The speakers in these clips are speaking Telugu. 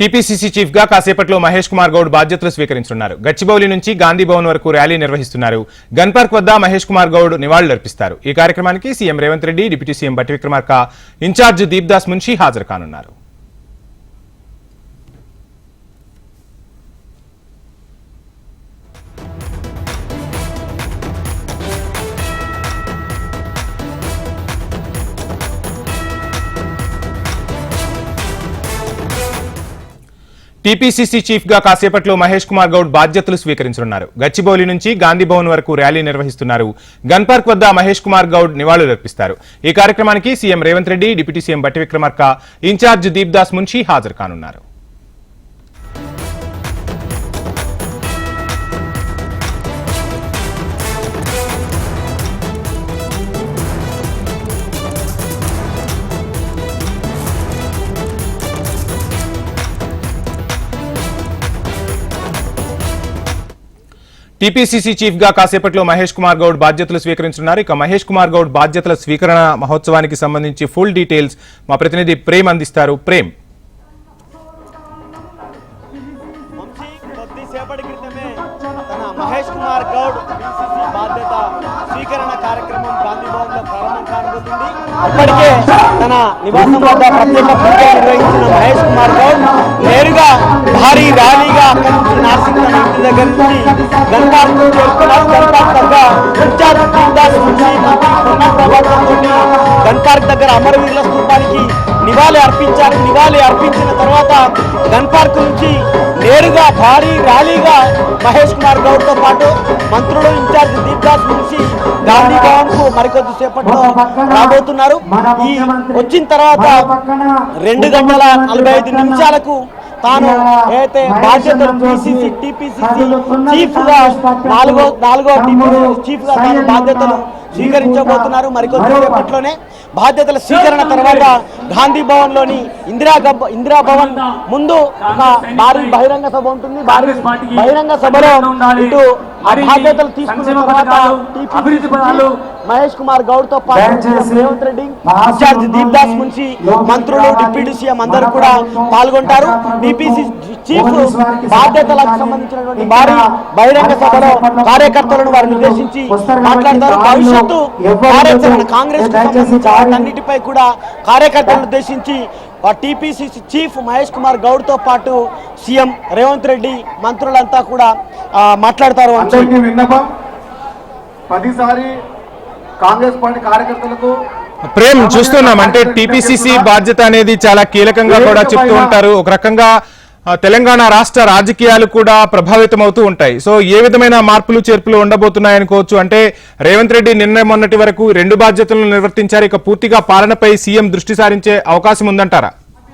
టీపీసీసీ చీఫ్గా కాసేపట్లో మహేష్ కుమార్ గౌడ్ బాధ్యతలు స్వీకరించనున్నారు. గచ్చిబౌలి నుంచి గాంధీ భవన్ వరకు ర్యాలీ నిర్వహిస్తున్నారు. గన్ పార్క్ వద్ద మహేష్ కుమార్ గౌడ్ నివాళులర్పిస్తారు. ఈ కార్యక్రమానికి CM Revanth Reddy deputy CM Bhatti Vikramarka incharge Deepdas Munshi హాజరు కానున్నారు. టీపీసీసీ చీఫ్గా కాసేపట్లో మహేష్ కుమార్ గౌడ్ బాధ్యతలు స్వీకరించనున్నారు. గచ్చిబౌలి నుంచి గాంధీ భవన్ వరకు ర్యాలీ నిర్వహిస్తున్నారు. గన్ పార్క్ వద్ద మహేష్ కుమార్ గౌడ్ నివాళులర్పిస్తారు ఈ కార్యక్రమానికి CM Revanth Reddy deputy CM Bhatti Vikramarka incharge Deepdas Munshi హాజరు కానున్నారు. టీపీసీసీ చీఫ్గా కాసేపట్లో మహేష్ కుమార్ గౌడ్ బాధ్యతలు స్వీకరించనున్నారు. ఇక మహేష్ కుమార్ గౌడ్ బాధ్యతల స్వీకరణ మహోత్సవానికి సంబంధించి ఫుల్ డీటెయిల్స్ మా ప్రతినిధి ప్రేమ్ అందిస్తారు. ప్రేమ్. కొద్దిసేపటి క్రితమే తన మహేష్ కుమార్ గౌడ్ బీసీసీ బాధ్యత స్వీకరణ కార్యక్రమం గాంధీ భవన్లో ప్రారంభం కానుంది. ఇప్పటికే తన నివాసం వద్ద ప్రత్యేక పూజ నిర్వహించిన మహేష్ కుమార్ గౌడ్ నేరుగా భారీ ర్యాలీగా అక్కడి నుంచి నార్సింగ్ ఇంటి దగ్గర నుంచి గన్పార్క్ చేరుకున్నారు గన్పార్క్ దగ్గర ఇన్ఛార్జ్ దీప్దాస్ నుంచి మంత్రి పొన్న ప్రభాకర్ తోటి దగ్గర అమరవీరుల స్థూపానికి నివాళి అర్పించారు. నివాళి అర్పించిన తర్వాత గన్ పార్క్ నుంచి నేరుగా భారీ ర్యాలీగా మహేష్ కుమార్ గౌడ్తో పాటు మంత్రులు ఇన్ఛార్జ్ దీప్దాస్ నుంచి గాంధీ భవన్కు మరికొద్ది సేపట్లో రాబోతున్నారు. ఈ వచ్చిన తర్వాత రెండు గంటల నలభై ఐదు నిమిషాలకు తాను ఏదైతే బాధ్యతలు పిసిసి టిపిసిసి చీఫ్గా నాలుగో నాలుగో చీఫ్గా తాను బాధ్యతలు స్వీకరించబోతున్నారు. మరికొద్ది సేపట్లోనే బాధ్యతల స్వీకరణ తర్వాత గాంధీ భవన్లోని ఇందిరా ఇందిరా భవన్ ముందు ఒక భారీ బహిరంగ సభ ఉంటుంది. భారీ బహిరంగ సభలో ఇటు బాధ్యతలు తీసుకున్న తర్వాత అభివృద్ధి పదాలు మహేష్ కుమార్ గౌడ్తో పాటు రేవంత్ రెడ్డి ఇన్ఛార్జ్ దీప్దాస్ మున్షి మంత్రులు డిప్యూటీ సీఎం అందరూ కూడా పాల్గొంటారు. డిపిసి చీఫ్ బాధ్యతలకు సంబంధించినటువంటి భారీ బహిరంగ సభలో కార్యకర్తలను వారిని ఉద్దేశించి మాట్లాడతారు. భవిష్యత్తు కార్యాచరణ కాంగ్రెస్ వాటన్నిటిపై కూడా కార్యకర్తలను ఉద్దేశించి టీపీసీసీ చీఫ్ మహేష్ కుమార్ గౌడ్తో పాటు సీఎం రేవంత్ రెడ్డి మంత్రులంతా కూడా మాట్లాడతారు అందరికీ విన్నపం. పదిసారి కాంగ్రెస్ పార్టీ కార్యకర్తలకు ప్రేమ్ చూస్తున్నాం. అంటే టీపీసీసీ బాధ్యత అనేది చాలా కీలకంగా కూడా చెప్తూ ఉంటారు. ఒక రకంగా తెలంగాణ రాష్ట్ర రాజకీయాలు కూడా ప్రభావితం అవుతూ ఉంటాయి. సో ఏ విధమైన మార్పులు చేర్పులు ఉండబోతున్నాయనుకోవచ్చు అంటే రేవంత్ రెడ్డి నిన్న మొన్నటి వరకు రెండు బాధ్యతలను నిర్వర్తించారు. ఇక పూర్తిగా పాలనపై సీఎం దృష్టి సారించే అవకాశం ఉందంటారా?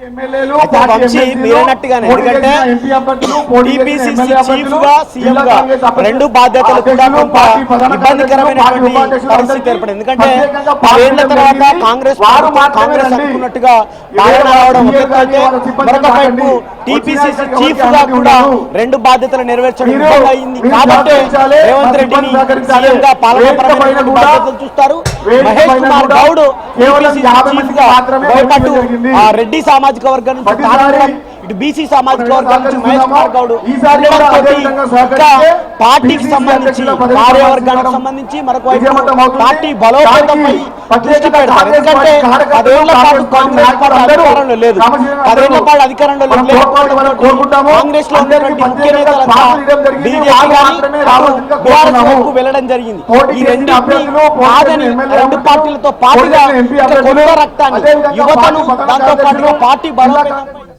వంశీ మీరన్నట్టుగానే ఎందుకంటే టీపీసీసీ చీఫ్గా సీఎం గా రెండు బాధ్యతలు కూడా కొంత ఇబ్బందికరమైనటువంటి పరిస్థితి ఏర్పడింది ఎందుకంటే పార్టీ తర్వాత. కాంగ్రెస్ కాంగ్రెస్. అనుకున్నట్టుగా పాలన రావడం ఒక మరొక వైపు. టీపీసీసీ చీఫ్గా కూడా? రెండు బాధ్యతలు నెరవేర్చడం అయింది కాబట్టి రేవంత్ రెడ్డిని. సీఎం గా బాధ్యతలు చూస్తారు మహేష్ కుమార్ గౌడ్ చీఫ్గా రెడ్డి సామాజిక వర్గం నుంచి ఇటు బీసీ సామాజిక వర్గం నుంచి మహేష్ కుమార్ గౌడ్ ఇంకా పార్టీకి సంబంధించి కార్యవర్గానికి సంబంధించి మరొక వైపు. పార్టీ బలోపేతంపై దృష్టి పెడతారు ఎందుకంటే పదేళ్ళ పాటు కాంగ్రెస్ పార్టీ అధికారంలో లేదు పదేళ్ళ పాటు అధికారంలో కోరుకుంటాము. కాంగ్రెస్లో ఉన్నటువంటి ముఖ్య నేతలంతా. బీజేపీ కానీ. వైపు వెళ్ళడం జరిగింది ఈ రెండింటిని కాదని రెండు పార్టీలతో పాటుగా కొత్త రక్తాన్ని యువతను దాంతో పాటుగా పార్టీ జిల్లా బలోపేతంపై